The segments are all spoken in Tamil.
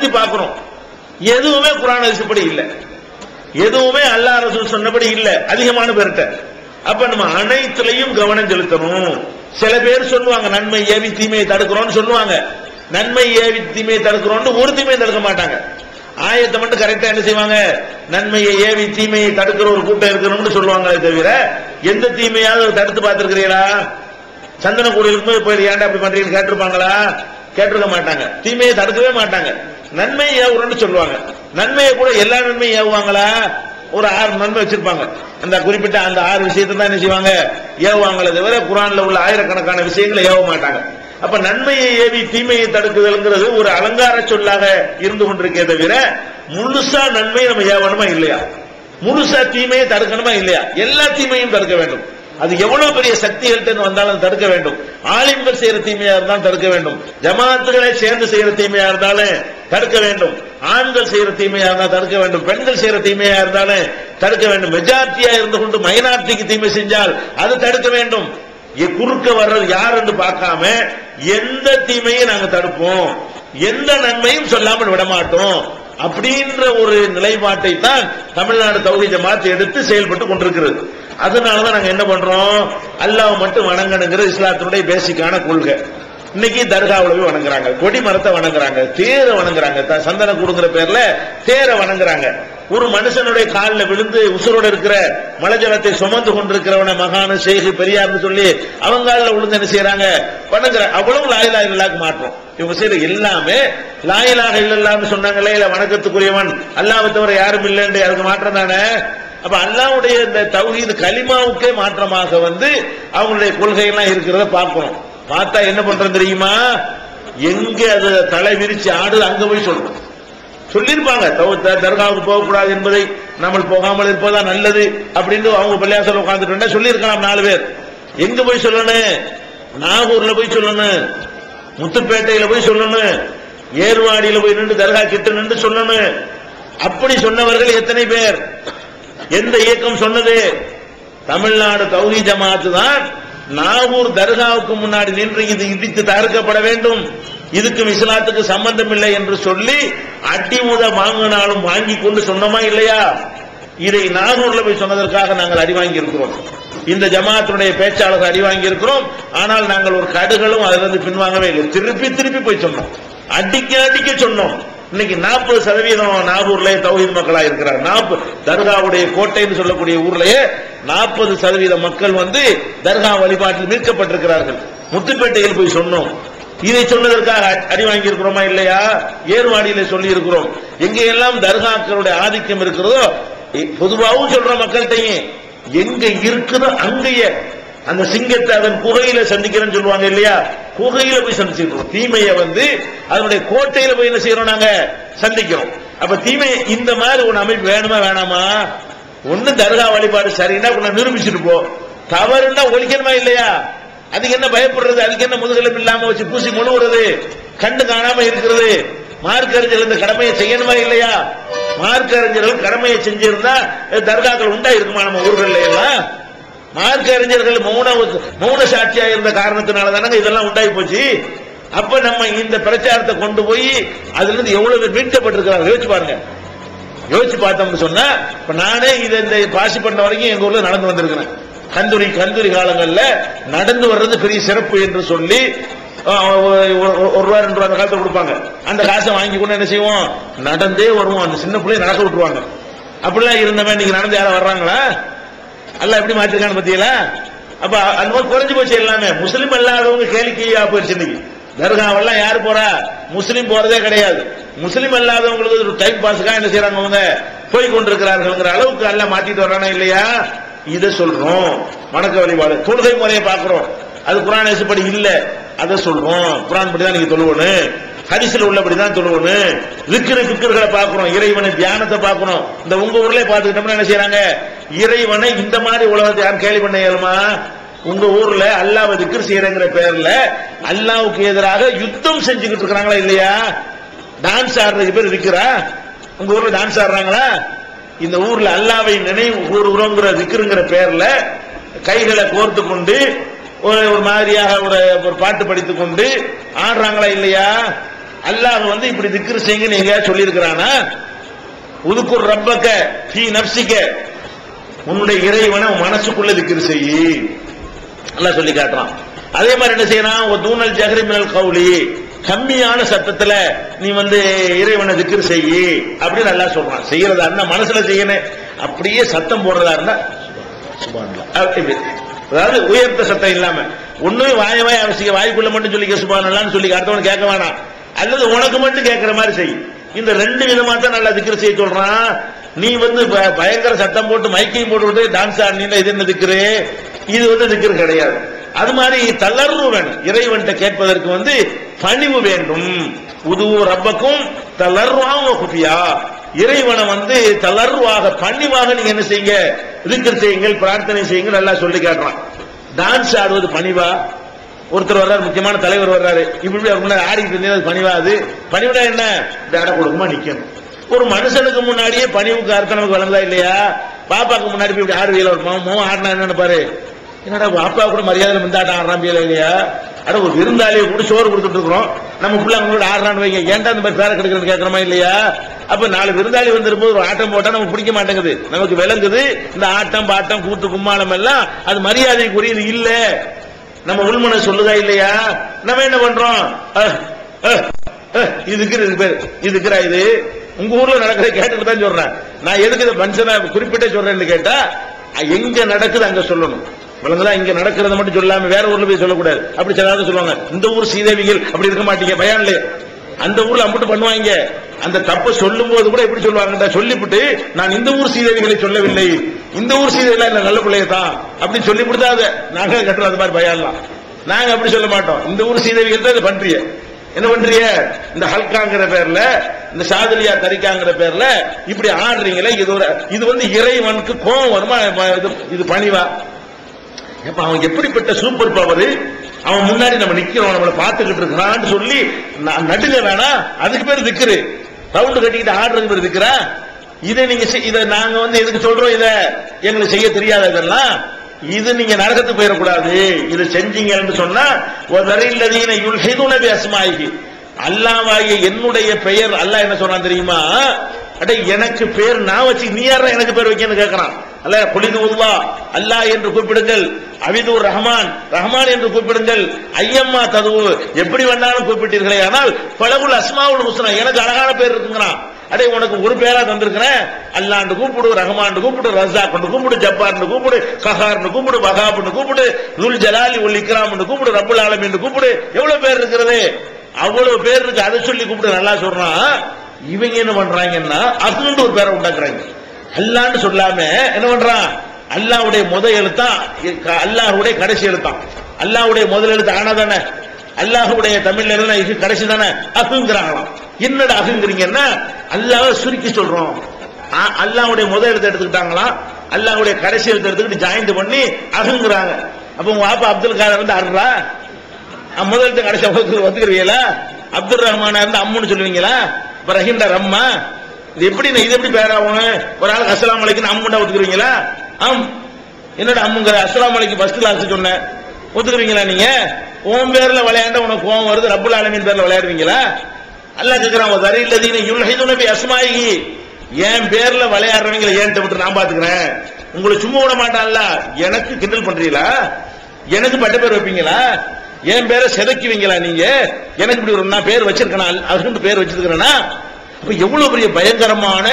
சுத்தி பார்க்கிறோம்? எதுவுமே குரான் அதிசப்படி இல்ல. எதுவுமே அல்லாஹ் ரசூல் சொன்னபடி இல்ல. அதிகமான பேர்கிட்ட. அப்ப நம்ம அனைத்துலயும் கவனம் செலுத்தணும். சில பேர் சொல்லுவாங்க நன்மை ஏவி தீமையை தடுக்கிறோம்னு சொல்லுவாங்க. நன்மை ஏவி தீமையை தடுக்கிறோம்னு ஒரு தீமையை தடுக்க மாட்டாங்க. ஆயத்தை மட்டும் கரெக்டா என்ன செய்வாங்க? நன்மையை ஏவி தீமையை தடுக்கிற ஒரு கூட்டம் இருக்கணும்னு சொல்லுவாங்களே தவிர எந்த தீமையாவது தடுத்து பார்த்திருக்கிறீங்களா? சந்தன கூடையிலுக்கு போய் ஏன்டா அப்படி பண்றீங்கன்னு கேட்டிருப்பாங்களா? கேட்டிருக்க மாட்டாங்க. தீமையை தடுக்கவே மாட்டாங்க. நன்மையை ஏவுறன்னு சொல்லுவாங்க. நன்மையை கூட எல்லா நன்மையும் ஏவுவாங்களா? ஒரு ஆறு நன்மை வச்சிருப்பாங்க. அந்த குறிப்பிட்ட அந்த ஆறு விஷயத்தை தான் என்ன செய்வாங்க? ஏவுவாங்களே தவிர குரான்ல உள்ள ஆயிரக்கணக்கான விஷயங்களை ஏவ மாட்டாங்க. அப்ப நன்மையை ஏவி தீமையை தடுக்குதல்ங்கிறது ஒரு அலங்கார சொல்லாக இருந்து கொண்டிருக்கே தவிர முழுசா நன்மையை நம்ம ஏவணுமா இல்லையா? முழுசா தீமையை தடுக்கணுமா இல்லையா? எல்லா தீமையும் தடுக்க வேண்டும். அது எவ்வளவு பெரிய சக்திகள் வந்தாலும் தடுக்க வேண்டும். ஆலிம்கள் செய்யற தீமையா இருந்தாலும் தடுக்க வேண்டும். ஜமாத்துகளை சேர்ந்து செய்யற தீமையா இருந்தாலும் தடுக்க வேண்டும். ஆண்கள் செய்யற தீமையா இருந்தால் தடுக்க வேண்டும். பெண்கள் செய்யற தீமையா இருந்தாலும் தடுக்க வேண்டும். மெஜாரிட்டியா இருந்து கொண்டு மைனாரிட்டிக்கு தீமை செஞ்சால் அது தடுக்க வேண்டும். குறுக்க வர்றது யார் என்று பார்க்காம எந்த தீமையும் நாங்க தடுப்போம். எந்த நன்மையும் சொல்லாமல் விட மாட்டோம் அப்படின்ற ஒரு நிலைப்பாட்டை தான் தமிழ்நாடு தௌஹி ஜமாத் எடுத்து செயல்பட்டு கொண்டிருக்கிறது. அதனாலதான் நாங்க என்ன பண்றோம்? அல்லாஹ் மட்டும் வணங்கணுங்கிறது இஸ்லாத்தினுடைய பேசிக்கான கொள்கை. இன்னைக்கு தர்காவில் போய் வணங்குறாங்க. கொடி மரத்தை வணங்குறாங்க. தேரை வணங்குறாங்க. சந்தன கூடுங்கிற பேர்ல தேரை வணங்குறாங்க. ஒரு மனுஷனுடைய காலில் விழுந்து உசுரோட இருக்கிற மலஜலத்தை சுமந்து கொண்டிருக்கிறவன மகானு சேகு பெரியார்னு சொல்லி அவங்க காலில் விழுந்து என்ன செய்யறாங்க வணங்குற அவ்வளவு லாயிலா இல்லாக்கு மாற்றம். இவங்க செய்யற எல்லாமே லாயிலாக இல்லல்லாம்னு சொன்னாங்களே இல்ல வணக்கத்துக்குரியவன். அல்லாவை தவிர யாரும் இல்லைன்னு யாருக்கு மாற்றம் தானே? அப்ப அல்லாவுடைய இந்த தௌஹீது கலிமாவுக்கே மாற்றமாக வந்து அவங்களுடைய கொள்கையெல்லாம் இருக்கிறத பார்க்கணும். பார்த்தா என்ன பண்றது தெரியுமா? எங்க அது தலை விரிச்சு ஆடுது அங்க போய் சொல்லணும் சொல்லியிருப்பாங்க தர்காவுக்கு போகக்கூடாது என்பதை நம்ம போகாமல் இருப்பதா நல்லது அப்படின்னு அவங்க பள்ளியாசல் உட்காந்துட்டு சொல்லியிருக்கலாம் நாலு பேர். எங்க போய் சொல்லணும்? நாகூர்ல போய் சொல்லணும். முத்துப்பேட்டையில போய் சொல்லணும். ஏர்வாடியில போய் நின்று தர்கா கிட்ட நின்று சொல்லணும். அப்படி சொன்னவர்கள் எத்தனை பேர்? எந்த இயக்கம் சொன்னது? தமிழ்நாடு தௌஹி ஜமாத்து தான் நாகூர் தர்காவுக்கு முன்னாடி நின்று இது இடித்து தகர்க்கப்பட வேண்டும். இதுக்கும் இஸ்லாத்துக்கு சம்பந்தம் இல்லை என்று சொல்லி அடி முத வாங்கினாலும் வாங்கி கொண்டு சொன்னோமா இல்லையா? இதை நாகூர்ல போய் சொன்னதற்காக நாங்கள் அடிவாங்கி இருக்கிறோம் இந்த ஜமாத்தினுடைய பேச்சாளர் அடிவாங்கி இருக்கிறோம் ஆனால் நாங்கள் ஒரு கடுகளும் அதிலிருந்து பின்வாங்கவே இல்லை. திருப்பி திருப்பி போய் சொன்னோம். அடிக்க அடிக்க சொன்னோம். இன்னைக்கு நாற்பது சதவீதம் நாகூர்ல தௌஹீத் மக்களா இருக்கிறார் நாற்பது தர்காவுடைய கோட்டைன்னு சொல்லக்கூடிய ஊர்லயே நாற்பது சதவீத மக்கள் வந்து தர்கா வழிபாட்டில் மீட்கப்பட்டிருக்கிறார்கள். முத்துப்பேட்டையில் போய் சொன்னோம். இதை சொன்னதற்காக அடி வாங்கி இருக்கிறோமா இல்லையா? ஏர்வாடியில சொல்லி இருக்கிறோம் எங்கெல்லாம் தர்காக்களுடைய ஆதிக்கம் இருக்கிறதோ பொதுவாகவும் சொல்ற மக்கள்கிட்டையும் எங்க இருக்குதோ அங்கேயே அந்த சிங்கத்தை அதன் குகையில சந்திக்கிறேன்னு சொல்லுவாங்க இல்லையா? குகையில போய் சந்திச்சிருக்கோம் தீமையை வந்து அதனுடைய கோட்டையில போய் என்ன செய்யறோம் நாங்க? சந்திக்கிறோம். அப்ப தீமை இந்த மாதிரி ஒரு அமைப்பு வேணுமா வேணாமா? ஒண்ணு தர்கா வழிபாடு சரின்னா உன்னை நிரூபிச்சுட்டு போ. தவறுன்னா ஒழிக்கணுமா இல்லையா? அதுக்கு என்ன பயப்படுறது? அதுக்கு என்ன முதுகெலும்பு இல்லாம வச்சு பூசி முழுவுறது கண்டு காணாம இருக்கிறது? மார்க்கறிஞர்கள் இந்த கடமையை செய்யணுமா இல்லையா? மார்க்கறிஞர்கள் கடமையை செஞ்சிருந்தா தர்காக்கள் உண்டா இருக்குமா நம்ம ஊர்கள்ல எல்லாம்? மார்க்க அறிஞர்கள் மௌன மௌன சாட்சியா இருந்த காரணத்தினால தானங்க இதெல்லாம் உண்டாகி போச்சு. அப்ப நம்ம இந்த பிரச்சாரத்தை கொண்டு போய் அதுல இருந்து எவ்வளவு பேர் யோசிச்சு பாருங்க. யோசிச்சு பார்த்தோம்னு சொன்னா இப்ப நானே இதை இந்த பாசி பண்ண வரைக்கும் எங்க ஊர்ல நடந்து வந்திருக்கிறேன். கந்தூரி கந்தூரி காலங்கள்ல நடந்து வர்றது பெரிய சிறப்பு என்று சொல்லி ஒரு- ரூபா ரெண்டு ரூபா அந்த காலத்தில் கொடுப்பாங்க. அந்த காசை வாங்கி கொண்டு என்ன செய்வோம்? நடந்தே வருவோம். அந்த சின்ன பிள்ளைய நடக்க விட்டுருவாங்க. அப்படிலாம் இருந்தவன் இன்னைக்கு நடந்து யாரும் வர்றாங்களா? அல்ல எப்படி மாற்றிருக்கான்னு பத்தியலா அப்ப அந்த மாதிரி குறைஞ்சு போச்சு எல்லாமே. முஸ்லீம் அல்லாதவங்க கேளிக்கையா போயிடுச்சு இன்னைக்கு. தர்காவெல்லாம் யாரு போறா? முஸ்லீம் போறதே கிடையாது. முஸ்லீம் அல்லாதவங்களுக்கு ஒரு டைம் பாஸுக்காக என்ன செய்யறாங்க அவங்க? போய் கொண்டிருக்கிறார்கள்ங்கிற அளவுக்கு எல்லாம் மாத்திட்டு வர்றானா இல்லையா? இதை சொல்றோம். வணக்க வழிபாடு. தொழுகை முறையை பார்க்கிறோம். அது குரான் படி இல்ல. அதை சொல்றோம். குரான் படி தான் நீங்க தொழுவணும். ஹரிசில் உள்ளபடி தான் தொழுவணும். விக்கிர விக்கிர்களை பார்க்கிறோம். இறைவனை தியானத்தை பார்க்கணும் இந்த உங்க ஊர்லயே பார்த்துக்கிட்டோம்னா என்ன செய்யறாங்க இறைவனை இந்த மாதிரி உலகத்தை யாரும் கேள்வி பண்ண இயலுமா? உங்க ஊர்ல அல்லாஹ் திக்ர் செய்யறங்கிற பேர்ல அல்லாவுக்கு எதிராக யுத்தம் செஞ்சுக்கிட்டு இருக்காங்களா இல்லையா? டான்ஸ் ஆடுறதுக்கு பேர் இருக்கிறா? உங்க ஊர்ல டான்ஸ் ஆடுறாங்களா? இந்த ஊர்ல அல்லாவை நினைவு கூறுகிறோங்கிற விக்கிருங்கிற பேர்ல கைகளை கோர்த்து கொண்டு ஒரு ஒரு மாதிரியாக ஒரு ஒரு பாட்டு படித்துக் கொண்டு ஆடுறாங்களா இல்லையா? அல்லாஹ் வந்து இப்படி திக்ரு செய்யுங்கன்னு எங்கேயா சொல்லியிருக்கிறானா? உதுக்குர் ரப்பக்க ஃபீ நப்சிக்க உன்னுடைய இறைவனை மனசுக்குள்ள திக்கிற செய்யி நல்லா சொல்லி காட்டுறான். அதே மாதிரி என்ன செய்யறான்? ஒரு தூணல் ஜஹரி மினல் கவுலி. கம்மியான சத்தத்துல நீ வந்து இறைவனை திக்கிற செய்யி அப்படின்னு நல்லா சொல்றான். செய்யறதா இருந்தா மனசுல செய்யணும். அப்படியே சத்தம் போடுறதா இருந்தா அதாவது உயர்த்த சத்தம் இல்லாம. ஒண்ணுமே வாய வாய அவசியம். வாய்க்குள்ள மட்டும் சொல்லி சுபானல்லான்னு சொல்லி அடுத்தவன் கேட்க வேணாம். அல்லது உனக்கு மட்டும் கேட்கிற மாதிரி செய். இந்த ரெண்டு விதமா தான் நல்லா திக்கிற செய்ய சொல்றான். நீ வந்து ப- பயங்கர சத்தம் போட்டு மைக்கையும் போட்டு விட்டு டான்ஸ் ஆடினா இது என்ன திக்ரு இது வந்து திக்ரு கிடையாது. அது மாதிரி தளர்வு வேணும். இறைவன்கிட்ட கேட்பதற்கு வந்து பணிவு வேண்டும். உதுவும் ரப்பக்கும் தளர்வாகவும் குஃபியா இறைவனை வந்து தளர்வாக பணிவாக நீங்க என்ன செய்யுங்க? திக்ர் செய்யுங்கள் பிரார்த்தனை செய்யுங்கள் நல்லா சொல்லி காட்டுறான். டான்ஸ் ஆடுவது பணிவா? ஒருத்தர் வர்றாரு முக்கியமான தலைவர் வர்றாரு. இப்படி இப்படி அவர் முன்னாடி ஆடிட்டு இருந்தே அது பணிவா அது? பணிவுனா என்ன? பேட கொடுக்குமா நிக்கணும். ஒரு மனுஷனுக்கு முன்னாடியே பணிவுக்கு அர்த்தம் வளர்ந்தா இல்லையா? பாப்பாக்கு முன்னாடி போய் இப்படி ஆடுவீல ஒரு மாமா ஆடினா என்னன்னு பாரு. என்னடா பாப்பா கூட மரியாதை மிந்தாட்டம் ஆடுறான் பியல இல்லையா? அட ஒரு விருந்தாளியை கூட சோறு கொடுத்துட்டு இருக்கிறோம். நம்ம பிள்ளை அவங்க கூட ஆடுறான்னு வைங்க. ஏன்டா இந்த மாதிரி பேர கெடுக்கிறேன்னு கேட்கறமா இல்லையா? அப்ப நாலு விருந்தாளி வந்திருப்போது ஒரு ஆட்டம் போட்டா நமக்கு பிடிக்க மாட்டேங்குது. நமக்கு விளங்குது. இந்த ஆட்டம் பாட்டம் கூத்து கும்மாளம் எல்லாம் அது மரியாதைக்குரியது இல்ல. நம்ம உள்மனை சொல்லுதா இல்லையா? நம்ம என்ன பண்றோம்? அஹ், இதுக்கு இது பேர். இதுக்குறா இது? உங்க ஊர்ல நடக்கிறத கேட்டுட்டு தான் சொல்றேன். நான் எதுக்கு இதை மனுஷனை குறிப்பிட்டே சொல்றேன்னு கேட்டா எங்க நடக்குது அங்க சொல்லணும். விளங்குதா இங்க நடக்கிறத மட்டும் சொல்லாம வேற ஊர்ல போய் சொல்லக்கூடாது. அப்படி சில சொல்லுவாங்க இந்த ஊர் சீதேவிகள் அப்படி இருக்க மாட்டீங்க பயான்ல அந்த ஊர்ல அம்பிட்டு பண்ணுவாங்க. அந்த தப்பை சொல்லும் போது கூட எப்படி சொல்லுவாங்க சொல்லிவிட்டு நான் இந்த ஊர் சீதேவிகளை சொல்லவில்லை. இந்த ஊர் சீதைகளா இல்ல நல்ல பிள்ளைய தான். அப்படி சொல்லி கொடுத்தாத. அதை நாங்க கட்டுறோம் அது மாதிரி பயான்லாம் நாங்க அப்படி சொல்ல மாட்டோம். இந்த ஊர் சீதேவிகள் தான் இதை பண்றீங்க. என்ன பண்றீங்க? இந்த ஹல்காங்கிற பேர்ல இந்த சாதுலியா தரிக்காங்கிற பேர்ல இப்படி ஆடுறீங்களே இது ஒரு இது வந்து இறைவனுக்கு கோபம் வருமா? இது இது பணிவா? எப்ப அவன் எப்படிப்பட்ட சூப்பர் பவர்? அவன் முன்னாடி நம்ம நிக்கிறோம் நம்மளை பார்த்துக்கிட்டு இருக்கிறான்னு சொல்லி நடுங்க வேணாம் அதுக்கு பேர் திக்குரு ரவுண்டு கட்டிக்கிட்டு ஆடுறது பேர் திக்கிறா இதை நீங்க செய்- இதை நாங்க வந்து எதுக்கு சொல்றோம் இதை? எங்களுக்கு செய்ய தெரியாத இதெல்லாம். இது நீங்க நரகத்துக்கு போயிடக்கூடாது. இது செஞ்சீங்கன்னு சொன்னா ஒரு வரையில்லதீன யுல்ஹிதுன பி அஸ்மாயிஹி அல்லாஹ்வாகிய என்னுடைய பெயர் அல்லாஹ் என்ன சொன்னான் தெரியுமா? அட எனக்கு பேர் நான் வச்சு நீ யாரா எனக்கு பேர் வைக்கன்னு கேட்கறான் அல்ல பொலிது உல்லா அல்லாஹ் என்று கூப்பிடுங்கள். அவிதூர் ரஹ்மான் ரஹ்மான் என்று கூப்பிடுங்கள். ஐயம்மா ததுவு எப்படி வேணாலும் கூப்பிட்டீர்களே. ஆனால் பலகுல் அஸ்மாவுல் ஹுஸ்னா எனக்கு அழகான பேர் இருக்குங்கிறான். அடே உனக்கு ஒரு பேரா தந்திருக்கிறேன். அல்லாண்டு கூப்பிடு ரஹ்மான் கூப்பிடு ரஸாக் கூப்பிடு ஜப்பார்னு கூப்பிடு கஹார்னு கூப்பிடு வகாப்னு கூப்பிடு துல் ஜலாலி உல் இக்ராம்னு கூப்பிடு ரபுல் ஆலம் என்று கூப்பிடு. எவ்வளவு பேர் இருக்கிறது? அவ்வளவு பேர் இருக்கு அதை சொல்லி கூப்பிட்டு நல்லா சொல்றான். இவங்க என்ன பண்றாங்கன்னா அதுன்னு ஒரு பேரை உண்டாக்குறாங்க. அல்லான்னு சொல்லாம என்ன பண்றான்? அல்லாவுடைய முத எழுத்தான் அல்லாஹுடைய கடைசி எழுத்தான் அல்லாஹ்வுடைய முதல் எழுத்து ஆனா தானே? அல்லாஹுடைய தமிழ்ல இருந்தா இது கடைசி தானே? அகுங்கிறாங்களாம் என்னடா அகுங்கிறீங்கன்னா அல்லாஹ் சுருக்கி சொல்றோம். அல்லாவுடைய முதல் எழுத்து எடுத்துக்கிட்டாங்களாம். அல்லாஹ்வுடைய கடைசி எழுத்து எடுத்துக்கிட்டு ஜாயிண்ட் பண்ணி அகுங்கிறாங்க அப்ப உங்க பாப்பா அப்துல் காதர் வந்து அர்றா அஹ் கடைசி ஒத்துக்கு- ஒத்துக்குறீங்களா? அப்துல் ரஹ்மானா இருந்து அம்முன்னு சொல்லுவீங்களா? இப்ப ரஹீம்டா ரம்மா இது எப்படி இது எப்படி பேராகும் ஒரு ஆளுக்கு அஸ்லாம் அலைக்குன்னு அம்முண்டா ஒத்துக்குறீங்களா? ஆம் என்னோட அம்முங்கிற? அஸ்லாம் அலைக்கு ஃபர்ஸ்ட் கிளாஸ் சொன்னேன். ஒத்துக்குறீங்களா நீங்க? உன் பேர்ல விளையாண்ட உனக்கு கோவம் வருது ரப்புல் ஆலமின் பேர்ல விளையாடுவீங்களா? அல்லாஹ் கேக்குறான் சரி இல்லை இல்லதீன யுல்ஹிதுன பி அஸ்மாயி என் பேர்ல விளையாடுறவங்களை ஏன்ட்ட விட்டு நான் பாத்துக்கிறேன்? உங்களை சும்மா விட மாட்டான்ல? எனக்கு கிண்டல் பண்றீங்களா? எனக்கு பட்ட பேர் வைப்பீங்களா? என் பேரை செதைக்குவீங்களா நீங்க? எனக்கு இப்படி ஒரு நான் பேர் வச்சிருக்கேன்? அதுக்கு பேர் வச்சிருக்கிறேன்னா அப்ப எவ்வளவு பெரிய பயங்கரமான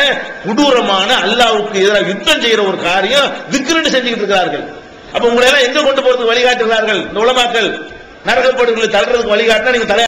கொடூரமான அல்லாவுக்கு எதிராக யுத்தம் செய்யற ஒரு காரியம் விக்கிரண்டு செஞ்சுக்கிட்டு இருக்கிறார்கள். அப்ப உங்களை எல்லாம் எங்க கொண்டு போறதுக்கு வழிகாட்டுகிறார்கள்? இந்த உலமாக்கள். நரகப்படுகளை தள்ளுறதுக்கு வழிகாட்டினா நீங்க தலை